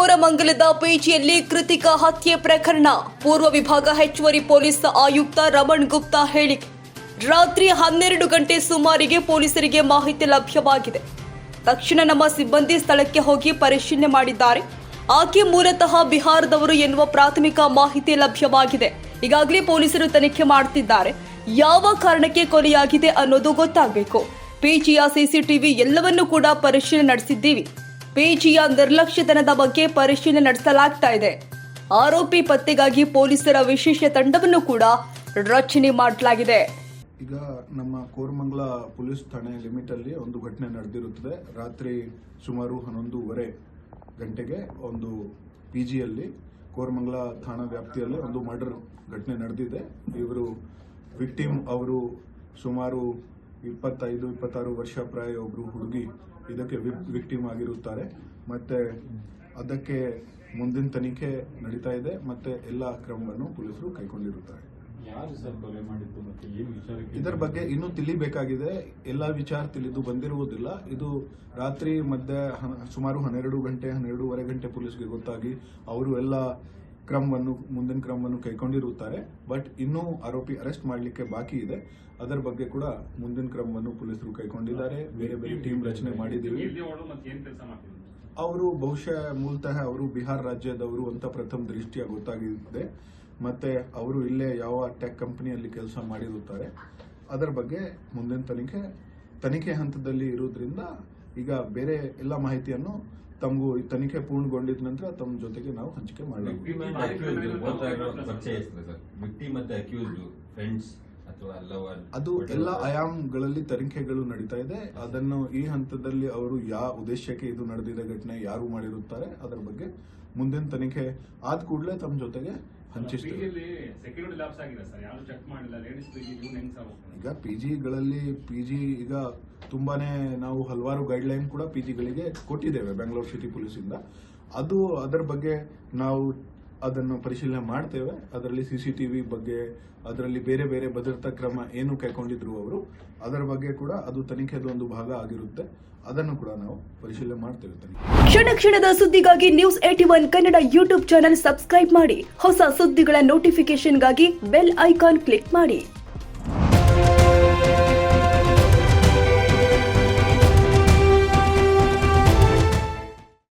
ಕೋರಮಂಗಲದ ಪಿಜಿಯಲ್ಲಿ ಕೃತಿಕ ಹತ್ಯೆ ಪ್ರಕರಣ. ಪೂರ್ವ ವಿಭಾಗ ಹೆಚ್ಚುವರಿ ಪೊಲೀಸ್ ಆಯುಕ್ತ ರಮಣ್ ಗುಪ್ತಾ ಹೇಳಿಕೆ. ರಾತ್ರಿ ಹನ್ನೆರಡು ಗಂಟೆ ಸುಮಾರಿಗೆ ಪೊಲೀಸರಿಗೆ ಮಾಹಿತಿ ಲಭ್ಯವಾಗಿದೆ. ತಕ್ಷಣ ನಮ್ಮ ಸಿಬ್ಬಂದಿ ಸ್ಥಳಕ್ಕೆ ಹೋಗಿ ಪರಿಶೀಲನೆ ಮಾಡಿದ್ದಾರೆ. ಆಕೆ ಮೂಲತಃ ಬಿಹಾರದವರು ಎನ್ನುವ ಪ್ರಾಥಮಿಕ ಮಾಹಿತಿ ಲಭ್ಯವಾಗಿದೆ. ಈಗಾಗಲೇ ಪೊಲೀಸರು ತನಿಖೆ ಮಾಡುತ್ತಿದ್ದಾರೆ ಯಾವ ಕಾರಣಕ್ಕೆ ಕೊಲೆಯಾಗಿದೆ ಅನ್ನೋದು ಗೊತ್ತಾಗಬೇಕು. ಪಿಜಿಯ ಸಿಸಿಟಿವಿ ಎಲ್ಲವನ್ನೂ ಕೂಡ ಪರಿಶೀಲನೆ ನಡೆಸಿದ್ದೀವಿ. ಪಿಜಿಯ ನಿರ್ಲಕ್ಷ್ಯತನದ ಬಗ್ಗೆ ಪರಿಶೀಲನೆ ನಡೆಸಲಾಗ್ತಾ ಇದೆ. ಆರೋಪಿ ಪತ್ತೆಗಾಗಿ ಪೊಲೀಸರ ವಿಶೇಷ ತಂಡವನ್ನು ಕೂಡ ರಚನೆ ಮಾಡಲಾಗಿದೆ. ಈಗ ನಮ್ಮ ಕೋರಮಂಗಲ ಪೊಲೀಸ್ ಠಾಣೆ ಲಿಮಿಟಲ್ಲಿ ಒಂದು ಘಟನೆ ನಡೆದಿರುತ್ತದೆ. ರಾತ್ರಿ ಸುಮಾರು ಹನ್ನೊಂದೂವರೆ ಗಂಟೆಗೆ ಒಂದು ಪಿ ಜಿಯಲ್ಲಿ ಕೋರಮಂಗಲ ಠಾಣಾ ವ್ಯಾಪ್ತಿಯಲ್ಲಿ ಒಂದು ಮರ್ಡರ್ ಘಟನೆ ನಡೆದಿದೆ. ಇವರು ವಿಕ್ಟಿಮ್ ಅವರು ಸುಮಾರು ಇಪ್ಪತ್ತೈದು ಇಪ್ಪತ್ತಾರು ವರ್ಷ ಪ್ರಾಯ ಒಬ್ಬರು ಹುಡುಗಿ ಇದಕ್ಕೆ ವಿಕ್ಟಿಮ್ ಆಗಿರುತ್ತಾರೆ. ಮತ್ತೆ ಅದಕ್ಕೆ ಮುಂದಿನ ತನಿಖೆ ನಡೀತಾ ಇದೆ. ಮತ್ತೆ ಎಲ್ಲ ಕ್ರಮವನ್ನು ಪೊಲೀಸರು ಕೈಗೊಂಡಿರುತ್ತಾರೆ. ಇದರ ಬಗ್ಗೆ ಇನ್ನೂ ತಿಳಿಬೇಕಾಗಿದೆ. ಎಲ್ಲ ವಿಚಾರ ತಿಳಿದು ಬಂದಿರುವುದಿಲ್ಲ. ಇದು ರಾತ್ರಿ ಮಧ್ಯ ಸುಮಾರು ಹನ್ನೆರಡು ಗಂಟೆ ಹನ್ನೆರಡೂವರೆ ಗಂಟೆ ಪೊಲೀಸ್ಗೆ ಗೊತ್ತಾಗಿ ಅವರು ಎಲ್ಲ ಕ್ರಮವನ್ನು ಮುಂದಿನ ಕ್ರಮವನ್ನು ಕೈಗೊಂಡಿರುತ್ತಾರೆ. ಬಟ್ ಇನ್ನೂ ಆರೋಪಿ ಅರೆಸ್ಟ್ ಮಾಡಲಿಕ್ಕೆ ಬಾಕಿ ಇದೆ. ಅದರ ಬಗ್ಗೆ ಕೂಡ ಮುಂದಿನ ಕ್ರಮವನ್ನು ಪೊಲೀಸರು ಕೈಗೊಂಡಿದ್ದಾರೆ. ಬೇರೆ ಬೇರೆ ಟೀಮ್ ರಚನೆ ಮಾಡಿದ್ದೀವಿ. ಅವರು ಬಹುಶಃ ಮೂಲತಃ ಅವರು ಬಿಹಾರ್ ರಾಜ್ಯದವರು ಅಂತ ಪ್ರಥಮ ದೃಷ್ಟಿಯ ಗೊತ್ತಾಗಿದೆ. ಮತ್ತೆ ಅವರು ಇಲ್ಲೇ ಯಾವ ಟೆಕ್ ಕಂಪನಿಯಲ್ಲಿ ಕೆಲಸ ಮಾಡಿರುತ್ತಾರೆ. ಅದರ ಬಗ್ಗೆ ಮುಂದಿನ ತನಿಖೆ ತನಿಖೆ ಹಂತದಲ್ಲಿ ಇರುವುದರಿಂದ ಈಗ ಬೇರೆ ಎಲ್ಲ ಮಾಹಿತಿಯನ್ನು ತಮಗೂ ಈ ತನಿಖೆ ಪೂರ್ಣಗೊಂಡಿದ ನಂತರ ತಮ್ಮ ಜೊತೆಗೆ ನಾವು ಹಂಚಿಕೆ ಮಾಡಲಾಗುವುದು ಅದು ಎಲ್ಲ ಆಯಾಮಗಳಲ್ಲಿ ತನಿಖೆಗಳು ನಡೀತಾ ಇದೆ. ಅದನ್ನು ಈ ಹಂತದಲ್ಲಿ ಅವರು ಯಾವ ಉದ್ದೇಶಕ್ಕೆ ಇದು ನಡೆದಿದೆ ಘಟನೆ ಯಾರು ಮಾಡಿರುತ್ತಾರೆ ಅದರ ಬಗ್ಗೆ ಮುಂದಿನ ತನಿಖೆ ಆದ ಕೂಡಲೇ ತಮ್ಮ ಜೊತೆಗೆ ಹಂಚಿಸ್ತೀವಿ. ಪಿಜಿಯಲ್ಲಿ ಸೆಕ್ಯೂರಿಟಿ ಲ್ಯಾಬ್ಸ್ ಆಗಿದೆ ಸರ್. ಯಾರು ಚೆಕ್ ಮಾಡಿಲ್ಲ ಲೇಡೀಸ್ ಪಿಜಿ ನೀವು ಹೆಂಗ್ ಸರ್ ಈಗ ಪಿ ಜಿಗಳಲ್ಲಿ ಪಿ ಜಿ ಈಗ ತುಂಬಾನೇ ನಾವು ಹಲವಾರು ಗೈಡ್ಲೈನ್ ಕೂಡ ಪಿ ಜಿಗಳಿಗೆ ಕೊಟ್ಟಿದ್ದೇವೆ ಬೆಂಗಳೂರು ಸಿಟಿ ಪೊಲೀಸಿಂದ ಅದು ಅದರ ಬಗ್ಗೆ ನಾವು ಅದನ್ನು ಪರಿಶೀಲನೆ ಮಾಡ್ತೇವೆ. ಅದರಲ್ಲಿ ಸಿ ಬಗ್ಗೆ, ಅದರಲ್ಲಿ ಬೇರೆ ಬೇರೆ ಭದ್ರತಾ ಕ್ರಮ ಏನು ಕೈಗೊಂಡಿದ್ರು ಅವರು, ಅದರ ಬಗ್ಗೆ ಕೂಡ ಅದು ತನಿಖೆದ ಒಂದು ಭಾಗ ಆಗಿರುತ್ತೆ. ಅದನ್ನು ಕೂಡ ನಾವು ಪರಿಶೀಲನೆ ಮಾಡ್ತೇವೆ ಕ್ಷಣ ಕ್ಷಣದ ಸುದ್ದಿಗಾಗಿ news A T one Kannada YouTube channel subscribe ಮಾಡಿ. ಹೊಸ ಸುದ್ದಿಗಳ ನೋಟಿಫಿಕೇಶನ್ಗಾಗಿ ಬೆಲ್ ಐಕಾನ್ ಕ್ಲಿಕ್ ಮಾಡಿ.